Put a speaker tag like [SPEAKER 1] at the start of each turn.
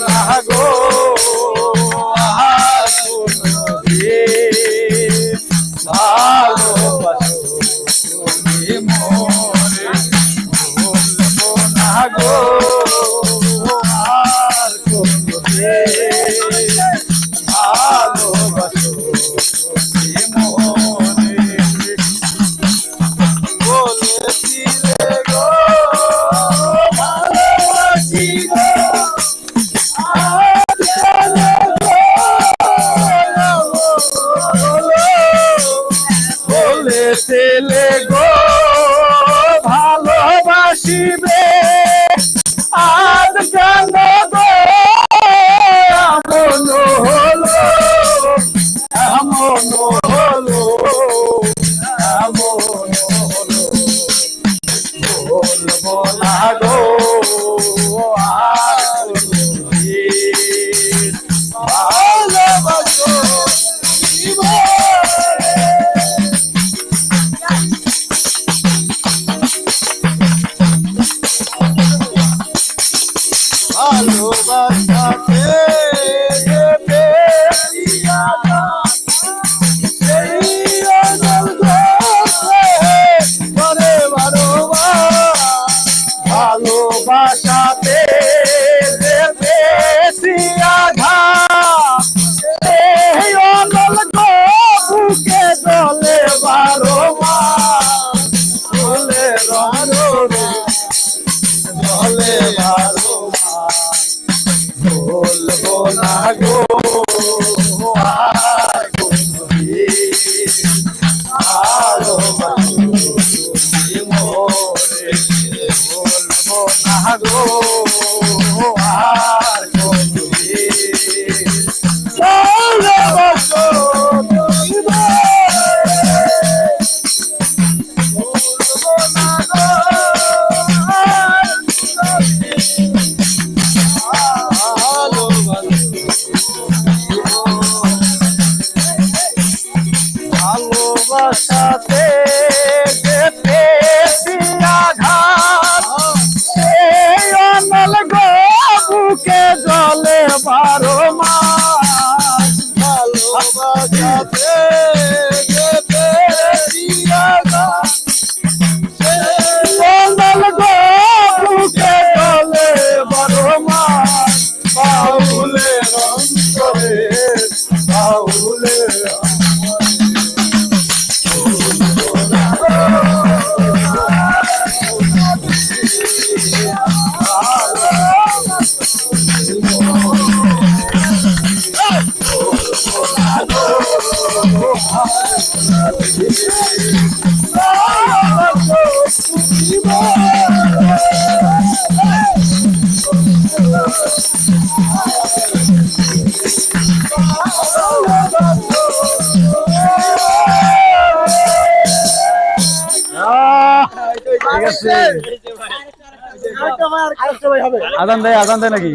[SPEAKER 1] না গো। ছেলে গো, ভালোবাসিবে। আজ কেন গো? এমন হলো এমন হলো এমন হলো। বলব না গো আজান দেয় আজান দেয় নাকি?